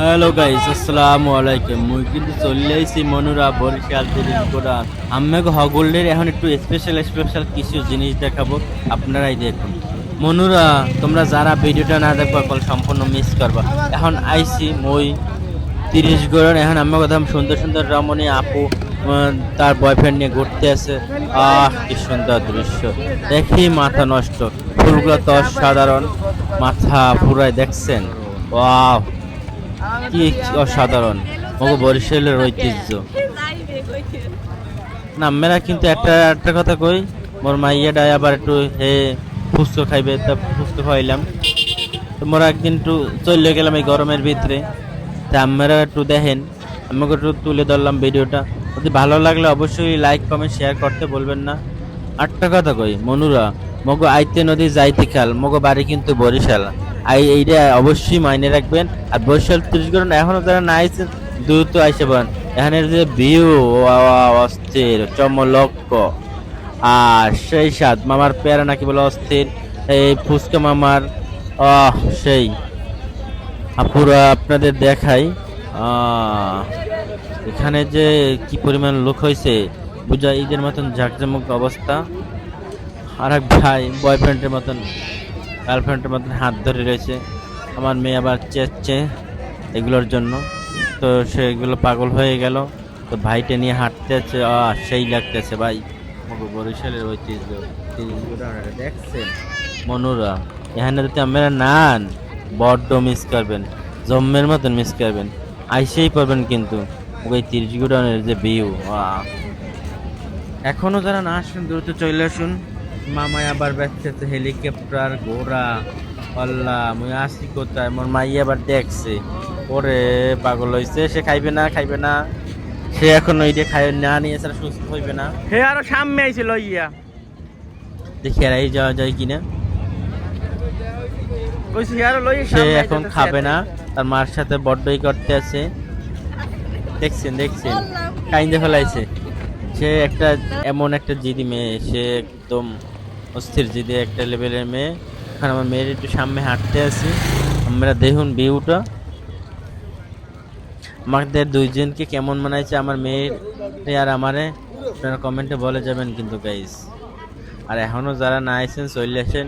Hello guys আসসালামু আলাইকুম মুই কিন্তু চলে আইছি মনুরা বরিশাল তিরিশ গোড়া আম্মেকে হগল্ডের এখন একটু স্পেশাল স্পেশাল কিছু জিনিস দেখাবো। আপনারাই দেখুন। মনুরা, তোমরা যারা ভিডিওটা না দেখবা, কল সম্পূর্ণ মিস করবা। এখন আইছি মই তিরিশ এখন আমার কথা সুন্দর সুন্দর রমণী আপু তার বয়ফ্রেন্ড নিয়ে ঘুরতে আছে। আহ, কি সুন্দর দৃশ্য। দেখি মাথা নষ্ট। ফুলগুলো তো অসাধারণ। মাথা পুরাই দেখছেন। ওয়াও কি অসাধারণ। মগো বরিশালের ঐতিহ্য। না মেরা কিন্তু একটা একটা কথা কই, মোর মাইয়াটা আবার একটু হে ফুচকো খাইবে, তা ফুচকো খাইলাম তো মোরা একদিন একটু চলে গেলাম এই গরমের ভিতরে। তা আপনারা একটু দেখেন আমাকে একটু তুলে ধরলাম ভিডিওটা। যদি ভালো লাগলে অবশ্যই লাইক কমেন্ট শেয়ার করতে বলবেন না। আটটা কথা কই, মনুরা, মগো আইতে নদী যাইতে খাল মগো বাড়ি কিন্তু বরিশাল। এইটা অবশ্যই মাইনে রাখবেন। আর বরিশাল ত্রিশ করুন এখনও তারা না দ্রুত আইসে পারেন এখানের যে ভিউ অস্থির চমলক্ষ আর সেই স্বাদ মামার পেয়ারা নাকি বলে অস্থির, এই ফুচকা মামার সেই। আপুরা আপনাদের দেখাই এখানে যে কি পরিমাণ লোক হয়েছে বুঝা ঈদের মতন ঝাঁকঝমক অবস্থা। আর এক ভাই বয়ফ্রেন্ডের মতন। গার্লফ্রেন্ডের মতন হাত ধরে রয়েছে। আমার মেয়ে আবার চেচ্ছে এগুলোর জন্য। তো সে এগুলো পাগল হয়ে গেল। তো ভাইটা নিয়ে হাঁটতে আছে আহ, সেই লাগতেছে ভাই। বরিশালের ঐতিহ্য। দেখছেন মনুরা এখানে যদি আপনারা নান। বড্ড মিস করবেন জম্মের মতন মিস করবেন। আইসেই পারবেন কিন্তু। ওই তিরিশগুড়ানের যে ভিউ এখনও যারা না আসুন দ্রুত চলে আসুন। মামাই আবার ব্যস্ত হেলিকপ্টার ঘোড়া আল্লাহ মুই আসি কোথায়? মোর মাই আবার দেখছে। ওরে পাগল হইছে সে খাইবে না খাইবে না। সে এখন ওইটা খাই না নিয়ে ছাড়া সুস্থ হইবে না। হে আরও সামনে আইছিল ইয়া। দেখি আর এই যাওয়া যায় কিনা। সে এখন খাবে না তার মার সাথে বড্ডই করতে আছে। দেখছেন দেখছেন। কাইন্দে ফেলাইছে। সে একটা এমন একটা জিদি মেয়ে সে একদম অস্থির জিদি একটা লেভেলের মেয়ে। এখন আমার মেয়ের একটু সামনে হাঁটতে আছি। আমরা দেখুন ভিউটা আমাদের দুইজনকে কেমন মানাইছে আমার মেয়ের আর আমারে, আপনারা কমেন্টে বলে যাবেন কিন্তু গাইস আর এখনও যারা না আইছেন, চলে আসেন।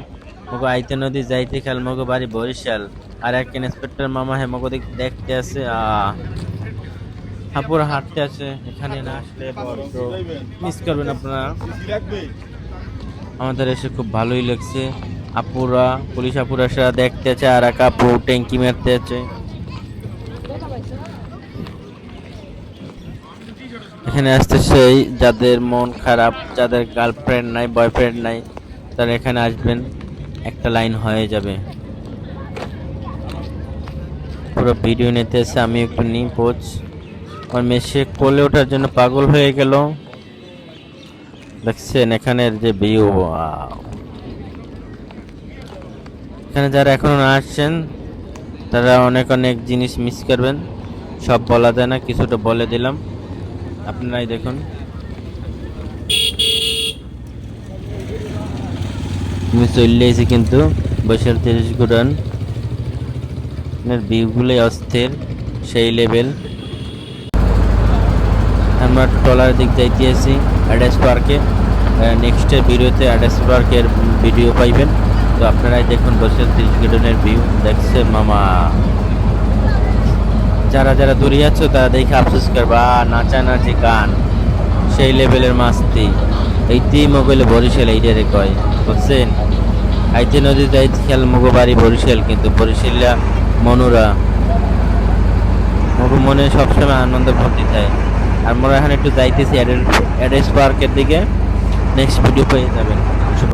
মগো আইতে নদী যাইতে খেল, মগো বাড়ি বরিশাল। আর এক ইন্সপেক্টর মামা হে মগো দেখতে আছে হাপুর হাঁটতে আছে। এখানে না আসলে মিস করবেন আপনারা। আমাদের এসে খুব ভালোই লাগছে। আপুরা, পুলিশ আপুরা সারা দেখতে আছে আর এক আপু ট্যাঙ্কি মারতে আছে এখানে আসতে সেই যাদের মন খারাপ, যাদের গার্লফ্রেন্ড নাই বয়ফ্রেন্ড নাই, তারা এখানে আসবেন, একটা লাইন হয়ে যাবে। পুরো ভিডিও নিতে এসে আমি একটু নিই পোচ আমার মেসে কোলে ওঠার জন্য পাগল হয়ে গেল। দেখছেন, এখানের যে ভিউ এখানে যারা এখনও না আসছেন, তারা অনেক অনেক জিনিস মিস করবেন। সব বলা যায় না, কিছুটা বলে দিলাম। আপনারাই দেখুন। আমি কিন্তু বৈশাল তিরিশ গুড়ান ভিউগুলোই অস্থির, সেই লেভেল আমরা টলার দিক যাইতে আছি অ্যাডাস পার্কে নেক্সট ভিডিওতে অ্যাডাস পার্কের ভিডিও পাইবেন। তো আপনারাই দেখুন বৈশাল তিরিশ গুড়ানের ভিউ দেখছে মামা। যারা যারা দূরে আছো, তারা দেখে আফসোস করবা নাচা নাচি গান। সেই লেভেলের মাস্তি। এই এইটি মোবাইলে বরিশাল এইটারে কয়। বুঝছেন? আইতে নদী যাই খেল মগো বাড়ি বরিশাল, কিন্তু বরিশালিয়া মনুরা। মগো মনে সবসময় আনন্দ ভর্তি থাকে। আর মোরা এখানে একটু যাইতেছি অ্যাডেস পার্কের দিকে। নেক্সট ভিডিও পেয়ে যাবেন একশো